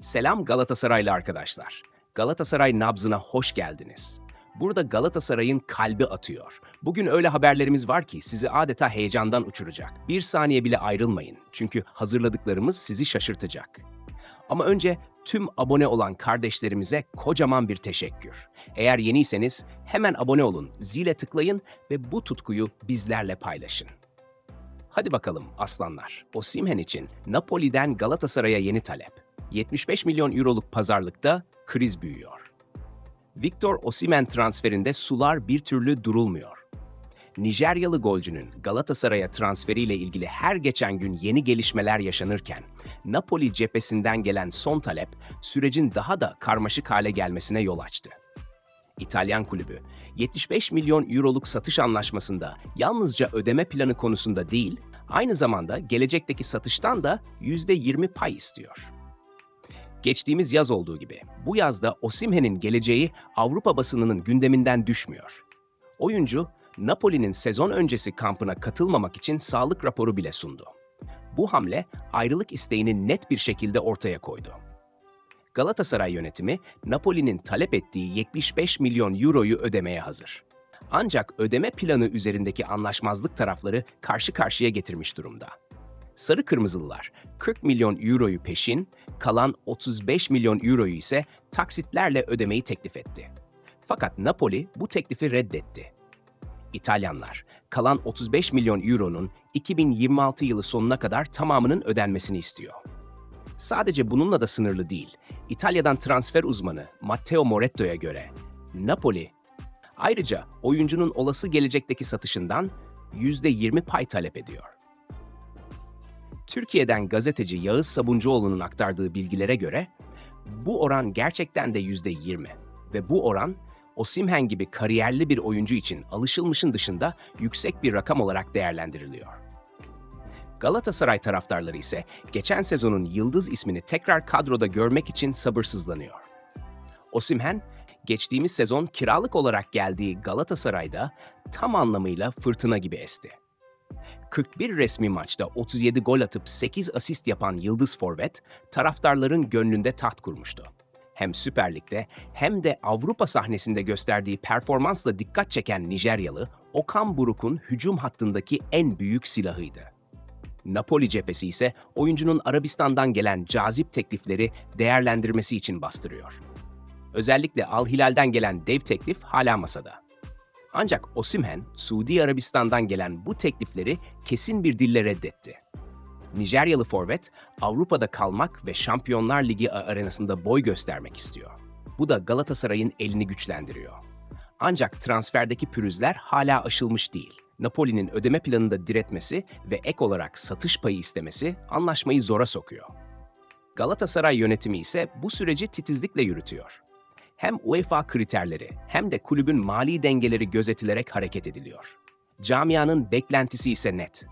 Selam Galatasaraylı arkadaşlar. Galatasaray nabzına hoş geldiniz. Burada Galatasaray'ın kalbi atıyor. Bugün öyle haberlerimiz var ki sizi adeta heyecandan uçuracak. Bir saniye bile ayrılmayın çünkü hazırladıklarımız sizi şaşırtacak. Ama önce tüm abone olan kardeşlerimize kocaman bir teşekkür. Eğer yeniyseniz hemen abone olun, zile tıklayın ve bu tutkuyu bizlerle paylaşın. Hadi bakalım aslanlar. Osimhen için Napoli'den Galatasaray'a yeni talep. 75 milyon euroluk pazarlıkta kriz büyüyor. Victor Osimhen transferinde sular bir türlü durulmuyor. Nijeryalı golcünün Galatasaray'a transferiyle ilgili her geçen gün yeni gelişmeler yaşanırken, Napoli cephesinden gelen son talep sürecin daha da karmaşık hale gelmesine yol açtı. İtalyan kulübü 75 milyon euroluk satış anlaşmasında yalnızca ödeme planı konusunda değil, aynı zamanda gelecekteki satıştan da %20 pay istiyor. Geçtiğimiz yaz olduğu gibi bu yazda Osimhen'in geleceği Avrupa basınının gündeminden düşmüyor. Oyuncu Napoli'nin sezon öncesi kampına katılmamak için sağlık raporu bile sundu. Bu hamle ayrılık isteğini net bir şekilde ortaya koydu. Galatasaray yönetimi Napoli'nin talep ettiği 75 milyon euroyu ödemeye hazır. Ancak ödeme planı üzerindeki anlaşmazlık tarafları karşı karşıya getirmiş durumda. Sarı Kırmızılılar 40 milyon euroyu peşin, kalan 35 milyon euroyu ise taksitlerle ödemeyi teklif etti. Fakat Napoli bu teklifi reddetti. İtalyanlar kalan 35 milyon euronun 2026 yılı sonuna kadar tamamının ödenmesini istiyor. Sadece bununla da sınırlı değil. İtalya'dan transfer uzmanı Matteo Moretto'ya göre Napoli ayrıca oyuncunun olası gelecekteki satışından %20 pay talep ediyor. Türkiye'den gazeteci Yağız Sabuncuoğlu'nun aktardığı bilgilere göre bu oran gerçekten de %20 ve bu oran Osimhen gibi kariyerli bir oyuncu için alışılmışın dışında yüksek bir rakam olarak değerlendiriliyor. Galatasaray taraftarları ise geçen sezonun yıldız ismini tekrar kadroda görmek için sabırsızlanıyor. Osimhen, geçtiğimiz sezon kiralık olarak geldiği Galatasaray'da tam anlamıyla fırtına gibi esti. 41 resmi maçta 37 gol atıp 8 asist yapan Yıldız Forvet, taraftarların gönlünde taht kurmuştu. Hem Süper Lig'de hem de Avrupa sahnesinde gösterdiği performansla dikkat çeken Nijeryalı, Okan Buruk'un hücum hattındaki en büyük silahıydı. Napoli cephesi ise oyuncunun Arabistan'dan gelen cazip teklifleri değerlendirmesi için bastırıyor. Özellikle Al Hilal'den gelen dev teklif hala masada. Ancak Osimhen, Suudi Arabistan'dan gelen bu teklifleri kesin bir dille reddetti. Nijeryalı forvet, Avrupa'da kalmak ve Şampiyonlar Ligi arenasında boy göstermek istiyor. Bu da Galatasaray'ın elini güçlendiriyor. Ancak transferdeki pürüzler hala aşılmış değil. Napoli'nin ödeme planında diretmesi ve ek olarak satış payı istemesi anlaşmayı zora sokuyor. Galatasaray yönetimi ise bu süreci titizlikle yürütüyor. Hem UEFA kriterleri hem de kulübün mali dengeleri gözetilerek hareket ediliyor. Camianın beklentisi ise net.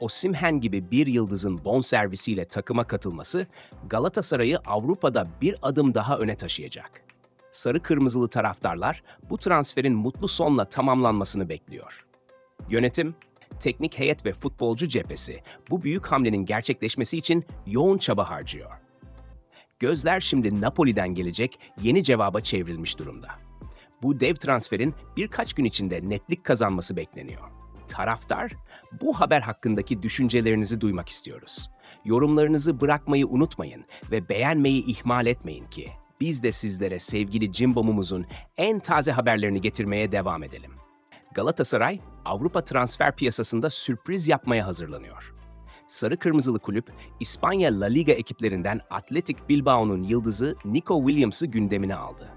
Osimhen gibi bir yıldızın bonservisiyle takıma katılması Galatasaray'ı Avrupa'da bir adım daha öne taşıyacak. Sarı kırmızılı taraftarlar bu transferin mutlu sonla tamamlanmasını bekliyor. Yönetim, teknik heyet ve futbolcu cephesi bu büyük hamlenin gerçekleşmesi için yoğun çaba harcıyor. Gözler şimdi Napoli'den gelecek yeni cevaba çevrilmiş durumda. Bu dev transferin birkaç gün içinde netlik kazanması bekleniyor. Taraftar, bu haber hakkındaki düşüncelerinizi duymak istiyoruz. Yorumlarınızı bırakmayı unutmayın ve beğenmeyi ihmal etmeyin ki biz de sizlere sevgili Cimbom'umuzun en taze haberlerini getirmeye devam edelim. Galatasaray, Avrupa transfer piyasasında sürpriz yapmaya hazırlanıyor. Sarı Kırmızılı Kulüp, İspanya La Liga ekiplerinden Athletic Bilbao'nun yıldızı Nico Williams'ı gündemine aldı.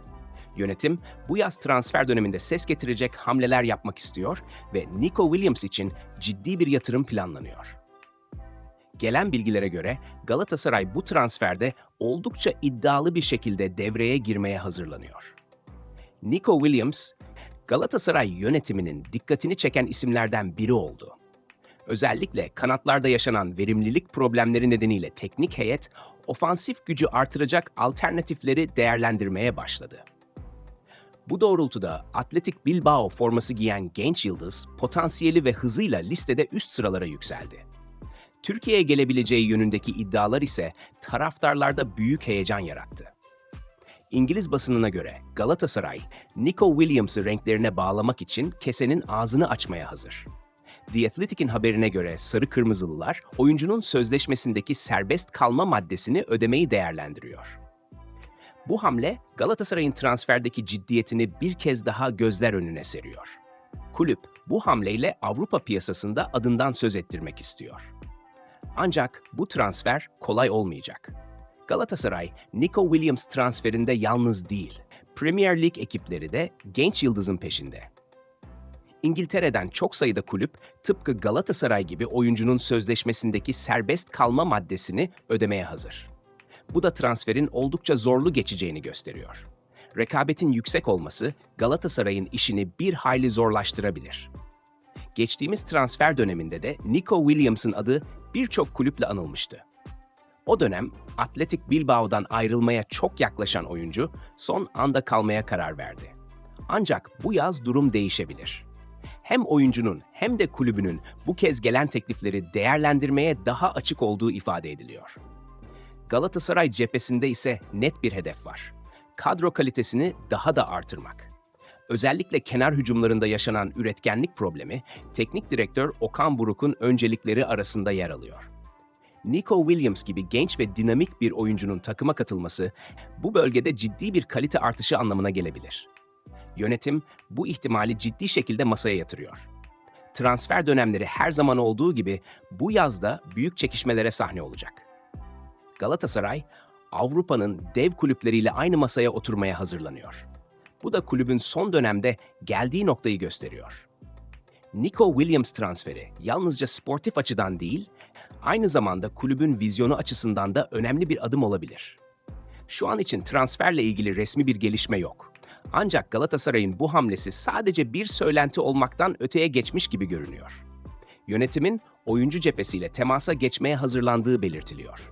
Yönetim bu yaz transfer döneminde ses getirecek hamleler yapmak istiyor ve Nico Williams için ciddi bir yatırım planlanıyor. Gelen bilgilere göre Galatasaray bu transferde oldukça iddialı bir şekilde devreye girmeye hazırlanıyor. Nico Williams, Galatasaray yönetiminin dikkatini çeken isimlerden biri oldu. Özellikle kanatlarda yaşanan verimlilik problemleri nedeniyle teknik heyet ofansif gücü artıracak alternatifleri değerlendirmeye başladı. Bu doğrultuda Atletik Bilbao forması giyen genç yıldız potansiyeli ve hızıyla listede üst sıralara yükseldi. Türkiye'ye gelebileceği yönündeki iddialar ise taraftarlarda büyük heyecan yarattı. İngiliz basınına göre Galatasaray, Nico Williams'ı renklerine bağlamak için kesenin ağzını açmaya hazır. The Athletic'in haberine göre Sarı Kırmızılılar, oyuncunun sözleşmesindeki serbest kalma maddesini ödemeyi değerlendiriyor. Bu hamle Galatasaray'ın transferdeki ciddiyetini bir kez daha gözler önüne seriyor. Kulüp bu hamleyle Avrupa piyasasında adından söz ettirmek istiyor. Ancak bu transfer kolay olmayacak. Galatasaray, Nico Williams transferinde yalnız değil, Premier Lig ekipleri de genç yıldızın peşinde. İngiltere'den çok sayıda kulüp tıpkı Galatasaray gibi oyuncunun sözleşmesindeki serbest kalma maddesini ödemeye hazır. Bu da transferin oldukça zorlu geçeceğini gösteriyor. Rekabetin yüksek olması Galatasaray'ın işini bir hayli zorlaştırabilir. Geçtiğimiz transfer döneminde de Nico Williams'ın adı birçok kulüple anılmıştı. O dönem Atletik Bilbao'dan ayrılmaya çok yaklaşan oyuncu son anda kalmaya karar verdi. Ancak bu yaz durum değişebilir. Hem oyuncunun hem de kulübünün bu kez gelen teklifleri değerlendirmeye daha açık olduğu ifade ediliyor. Galatasaray cephesinde ise net bir hedef var. Kadro kalitesini daha da artırmak. Özellikle kenar hücumlarında yaşanan üretkenlik problemi, teknik direktör Okan Buruk'un öncelikleri arasında yer alıyor. Nico Williams gibi genç ve dinamik bir oyuncunun takıma katılması bu bölgede ciddi bir kalite artışı anlamına gelebilir. Yönetim bu ihtimali ciddi şekilde masaya yatırıyor. Transfer dönemleri her zaman olduğu gibi bu yazda büyük çekişmelere sahne olacak. Galatasaray, Avrupa'nın dev kulüpleriyle aynı masaya oturmaya hazırlanıyor. Bu da kulübün son dönemde geldiği noktayı gösteriyor. Nico Williams transferi yalnızca sportif açıdan değil, aynı zamanda kulübün vizyonu açısından da önemli bir adım olabilir. Şu an için transferle ilgili resmi bir gelişme yok. Ancak Galatasaray'ın bu hamlesi sadece bir söylenti olmaktan öteye geçmiş gibi görünüyor. Yönetimin oyuncu cephesiyle temasa geçmeye hazırlandığı belirtiliyor.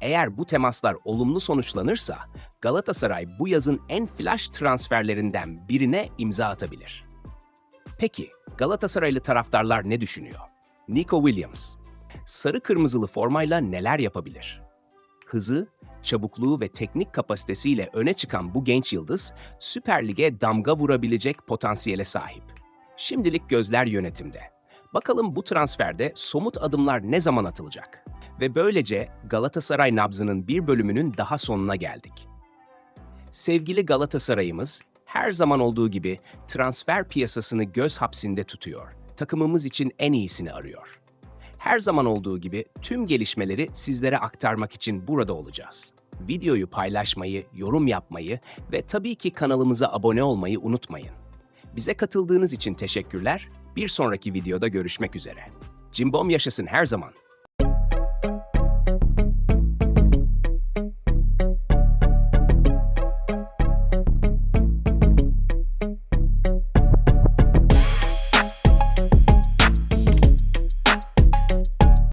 Eğer bu temaslar olumlu sonuçlanırsa Galatasaray bu yazın en flash transferlerinden birine imza atabilir. Peki Galatasaraylı taraftarlar ne düşünüyor? Nico Williams, sarı kırmızılı formayla neler yapabilir? Hızı, çabukluğu ve teknik kapasitesiyle öne çıkan bu genç yıldız Süper Lig'e damga vurabilecek potansiyele sahip. Şimdilik gözler yönetimde. Bakalım bu transferde somut adımlar ne zaman atılacak? Ve böylece Galatasaray nabzının bir bölümünün daha sonuna geldik. Sevgili Galatasaray'ımız her zaman olduğu gibi transfer piyasasını göz hapsinde tutuyor. Takımımız için en iyisini arıyor. Her zaman olduğu gibi tüm gelişmeleri sizlere aktarmak için burada olacağız. Videoyu paylaşmayı, yorum yapmayı ve tabii ki kanalımıza abone olmayı unutmayın. Bize katıldığınız için teşekkürler. Bir sonraki videoda görüşmek üzere. Cimbom yaşasın her zaman.